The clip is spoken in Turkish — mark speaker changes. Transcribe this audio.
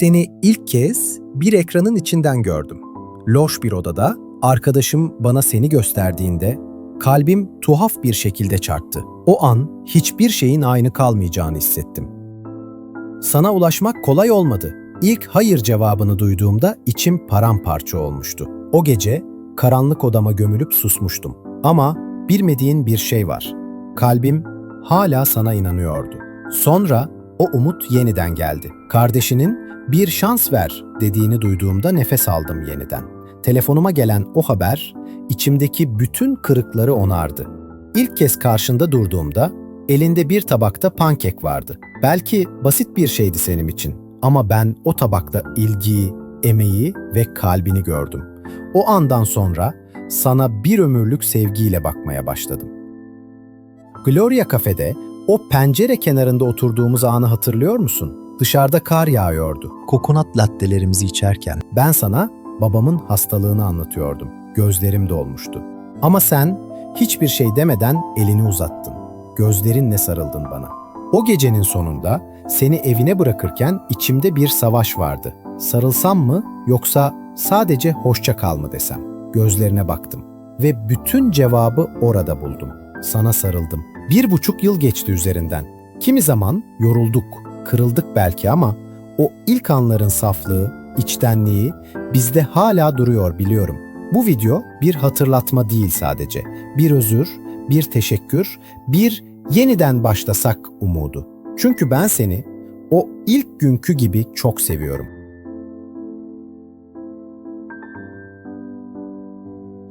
Speaker 1: Seni ilk kez bir ekranın içinden gördüm. Loş bir odada arkadaşım bana seni gösterdiğinde kalbim tuhaf bir şekilde çarptı. O an hiçbir şeyin aynı kalmayacağını hissettim. Sana ulaşmak kolay olmadı. İlk hayır cevabını duyduğumda içim paramparça olmuştu. O gece karanlık odama gömülüp susmuştum. Ama bilmediğin bir şey var. Kalbim hala sana inanıyordu. Sonra o umut yeniden geldi. Kardeşinin bir şans ver dediğini duyduğumda nefes aldım yeniden. Telefonuma gelen o haber içimdeki bütün kırıkları onardı. İlk kez karşında durduğumda elinde bir tabakta pankek vardı. Belki basit bir şeydi senin için ama ben o tabakta ilgiyi, emeği ve kalbini gördüm. O andan sonra sana bir ömürlük sevgiyle bakmaya başladım. Gloria kafede o pencere kenarında oturduğumuz anı hatırlıyor musun? Dışarıda kar yağıyordu.
Speaker 2: Kokonat lattelerimizi içerken
Speaker 1: Ben sana babamın hastalığını anlatıyordum. Gözlerim dolmuştu. Ama sen hiçbir şey demeden elini uzattın. Gözlerinle sarıldın bana. O gecenin sonunda seni evine bırakırken içimde bir savaş vardı. Sarılsam mı yoksa sadece hoşça kal mı desem? Gözlerine baktım ve bütün cevabı orada buldum. Sana sarıldım. Bir buçuk yıl geçti üzerinden. Kimi zaman yorulduk, kırıldık belki ama o ilk anların saflığı, içtenliği bizde hala duruyor biliyorum. Bu video bir hatırlatma değil sadece. Bir özür, bir teşekkür, bir yeniden başlasak umudu. Çünkü ben seni o ilk günkü gibi çok seviyorum.